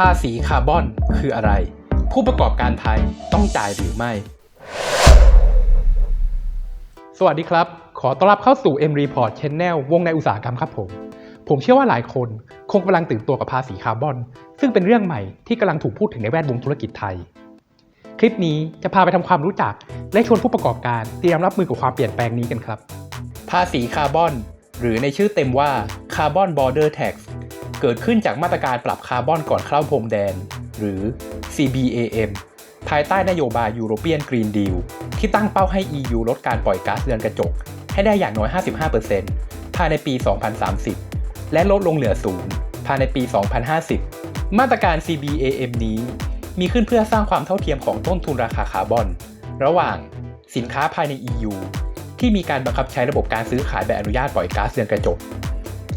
ภาษีคาร์บอนคืออะไร ผู้ประกอบการไทยต้องจ่ายหรือไม่ สวัสดีครับ ขอต้อนรับเข้าสู่ M Report Channel วงในอุตสาหกรรมครับผม ผมเชื่อว่าหลายคนคงกำลังตื่นตัวกับภาษีคาร์บอน ซึ่งเป็นเรื่องใหม่ที่กำลังถูกพูดถึงในแวดวงธุรกิจไทย คลิปนี้จะพาไปทำความรู้จัก และชวนผู้ประกอบการเตรียมรับมือกับความเปลี่ยนแปลงนี้กันครับ ภาษีคาร์บอน หรือในชื่อเต็มว่า Carbon Border Tax เกิดขึ้นจากมาตรการปรับคาร์บอนก่อนเข้าพรมแดน หรือ CBAM ภายใต้นโยบาย European Green Deal ที่ตั้งเป้าให้ EU ลดการปล่อยก๊าซเรือนกระจก ให้ได้อย่างน้อย 55%ภายในปี 2030 และลดลงเหลือศูนย์ภายในปี 2050 มาตรการ CBAM นี้ มีขึ้นเพื่อสร้างความเท่าเทียมของต้นทุนราคาคาร์บอน ระหว่างสินค้าภายใน EU ที่มีการบังคับใช้ระบบการซื้อขายใบอนุญาตปล่อยก๊าซเรือนกระจก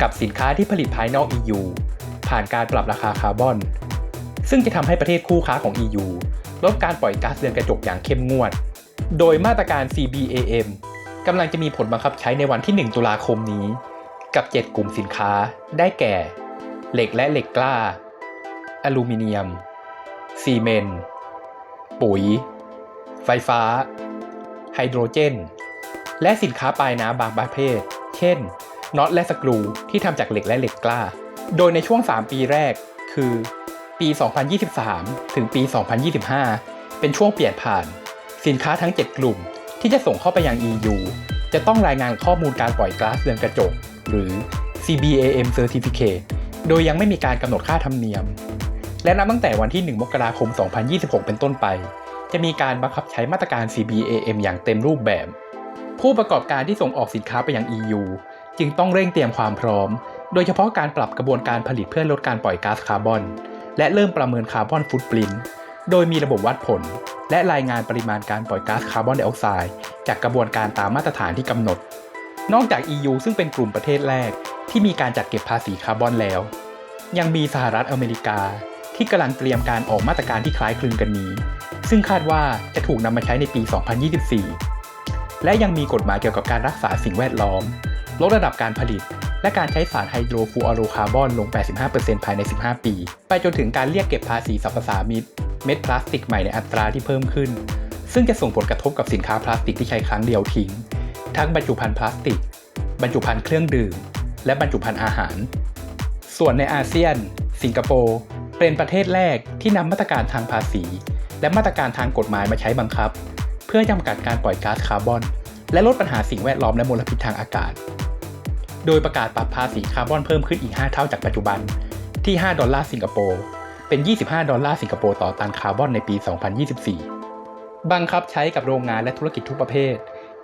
กับสินค้าที่ผลิตภายนอก EU ผ่านการปรับราคาคาร์บอน ซึ่งจะทำให้ประเทศคู่ค้าของ EU ลดการปล่อยก๊าซเรือนกระจกอย่างเข้มงวด โดยมาตรการ CBAM กำลังจะมีผลบังคับใช้ในวันที่ 1 ตุลาคมนี้ กับ 7 กลุ่มสินค้า ได้แก่ เหล็กและเหล็กกล้า อลูมิเนียม ซีเมนต์ ปุ๋ย ไฟฟ้า ไฮโดรเจน และสินค้าปลายน้ำบางประเภท เช่น น็อตและสกรูที่ทำจากเหล็กและเหล็กกล้า โดยในช่วง 3 ปีแรกคือ ปี 2023 ถึงปี 2025 เป็นช่วงเปลี่ยนผ่าน สินค้าทั้ง 7 กลุ่มที่จะส่งเข้าไปยัง EU จะต้องรายงานข้อมูลการปล่อยก๊าซเรือนกระจก หรือ CBAM Certificate โดยยังไม่มีการกำหนดค่าธรรมเนียม และนับตั้งแต่วันที่ 1 มกราคม 2026 เป็นต้นไป จะมีการบังคับใช้มาตรการ CBAM อย่างเต็มรูปแบบ ผู้ประกอบการที่ส่งออกสินค้าไปยัง EU จึงต้องเร่งเตรียมความพร้อม โดยเฉพาะการปรับกระบวนการผลิตเพื่อลดการปล่อยก๊าซคาร์บอน และเริ่มประเมินคาร์บอนฟุตปรินโดยมีระบบวัดผล และรายงานปริมาณการปล่อยก๊าซคาร์บอนไดออกไซด์จากกระบวนการตามมาตรฐานที่กำหนด นอกจาก EU ซึ่งเป็นกลุ่มประเทศแรกที่มีการจัดเก็บภาษีคาร์บอนแล้ว ยังมีสหรัฐอเมริกา ที่กำลังเตรียมการออกมาตรการที่คล้ายคลึงกันนี้ ซึ่งคาดว่าจะถูกนำมาใช้ในปี 2024 และยังมีกฎหมายเกี่ยวกับการรักษาสิ่งแวดล้อม ลดระดับการผลิต และการใช้สารไฮโดรฟูออโรคาร์บอนลง 85%ภายใน 15 ปี ไปจนถึงการเรียกเก็บภาษีสรรพสามิตเม็ดพลาสติกใหม่ในอัตราที่เพิ่มขึ้น ซึ่งจะส่งผลกระทบกับสินค้าพลาสติกที่ใช้ครั้งเดียวทิ้ง ทั้งบรรจุภัณฑ์พลาสติก บรรจุภัณฑ์เครื่องดื่ม และบรรจุภัณฑ์อาหาร ส่วนในอาเซียน สิงคโปร์เป็นประเทศแรกที่นำมาตรการทางภาษี และมาตรการทางกฎหมายมาใช้บังคับ เพื่อจำกัดการปล่อยก๊าซคาร์บอน และลดปัญหาสิ่งแวดล้อมและมลพิษทางอากาศ โดยประกาศปรับภาษีคาร์บอนเพิ่มขึ้นอีก 5 เท่าจากปัจจุบันที่ 5 ดอลลาร์สิงคโปร์ เป็น 25 ดอลลาร์สิงคโปร์ต่อตันคาร์บอนในปี 2024 บังคับใช้กับโรงงานและธุรกิจทุกประเภท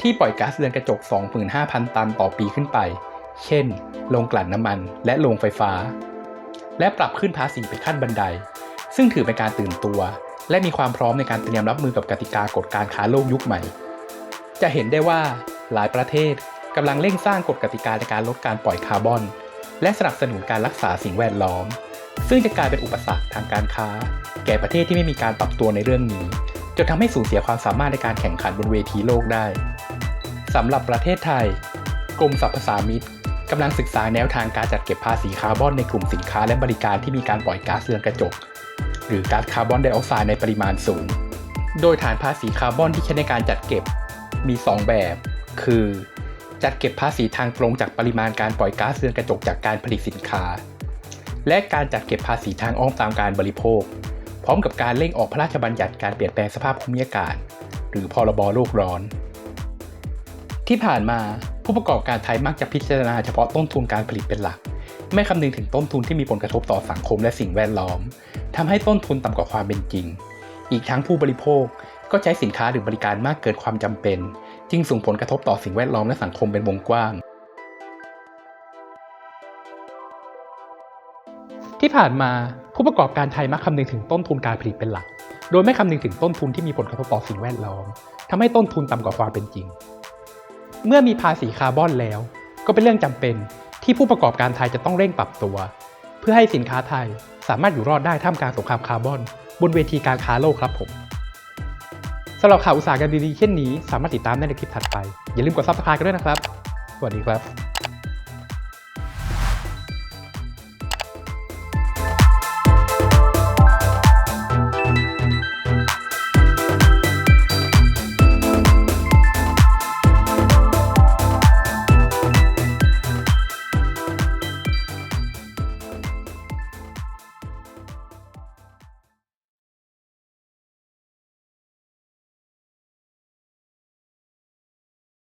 ที่ปล่อยก๊าซเรือนกระจก 25,000 ตันต่อปีขึ้นไป เช่น โรงกลั่นน้ำมันและโรงไฟฟ้า และปรับขึ้นภาษีเป็นขั้นบันได ซึ่งถือเป็นการตื่นตัว และมีความพร้อมในการเตรียมรับมือกับกติกากฎการค้าโลกยุคใหม่ จะเห็นได้ว่าหลายประเทศกำลังเร่งสร้างกฎกติกาในการลดการปล่อยคาร์บอน และสนับสนุนการรักษาสิ่งแวดล้อม ซึ่งจะกลายเป็นอุปสรรคทางการค้า แก่ประเทศที่ไม่มีการปรับตัวในเรื่องนี้จนทำให้สูญเสียความสามารถในการแข่งขันบนเวทีโลกได้สำหรับประเทศไทย กรมสรรพสามิตกำลังศึกษาแนวทางการจัดเก็บภาษีคาร์บอนในกลุ่มสินค้าและบริการที่มีการปล่อยก๊าซเรือนกระจก หรือก๊าซคาร์บอนไดออกไซด์ในปริมาณสูง โดยฐานภาษีคาร์บอนที่ใช้ในการจัดเก็บ มี 2 แบบ คือจัดเก็บภาษีทางตรงจากปริมาณการปล่อยก๊าซเรือนกระจกจากการผลิตสินค้า และการจัดเก็บภาษีทางอ้อมตามการบริโภค พร้อมกับการเร่งออกพระราชบัญญัติการเปลี่ยนแปลงสภาพภูมิอากาศ หรือพรบโลกร้อน ที่ผ่านมาผู้ประกอบการไทยมักจะพิจารณาเฉพาะต้นทุนการผลิตเป็นหลัก ไม่คำนึงถึงต้นทุนที่มีผลกระทบต่อสังคมและสิ่งแวดล้อมทำให้ต้นทุนต่ำกว่าความเป็นจริง อีกทั้งผู้บริโภค ก็ใช้สินค้าหรือบริการมากเกินความจำเป็น จึงส่งผลกระทบต่อสิ่งแวดล้อมและสังคมเป็นวงกว้าง ที่ผ่านมาผู้ประกอบการไทยมักคำนึงถึงต้นทุนการผลิตเป็นหลัก โดยไม่คำนึงถึงต้นทุนที่มีผลกระทบต่อสิ่งแวดล้อมทำให้ต้นทุนต่ำกว่าความเป็นจริง เมื่อมีภาษีคาร์บอนแล้ว ก็เป็นเรื่องจำเป็นที่ผู้ประกอบการไทยจะต้องเร่งปรับตัว เพื่อให้สินค้าไทยสามารถอยู่รอดได้ท่ามกลางสงครามคาร์บอน บนเวทีการค้าโลกครับผม สำหรับข่าวอุตสาหกรรมดีๆเช่นนี้ สามารถติดตามได้ในคลิปถัดไป อย่าลืมกดซับสไครต์กันด้วยนะครับ สวัสดีครับ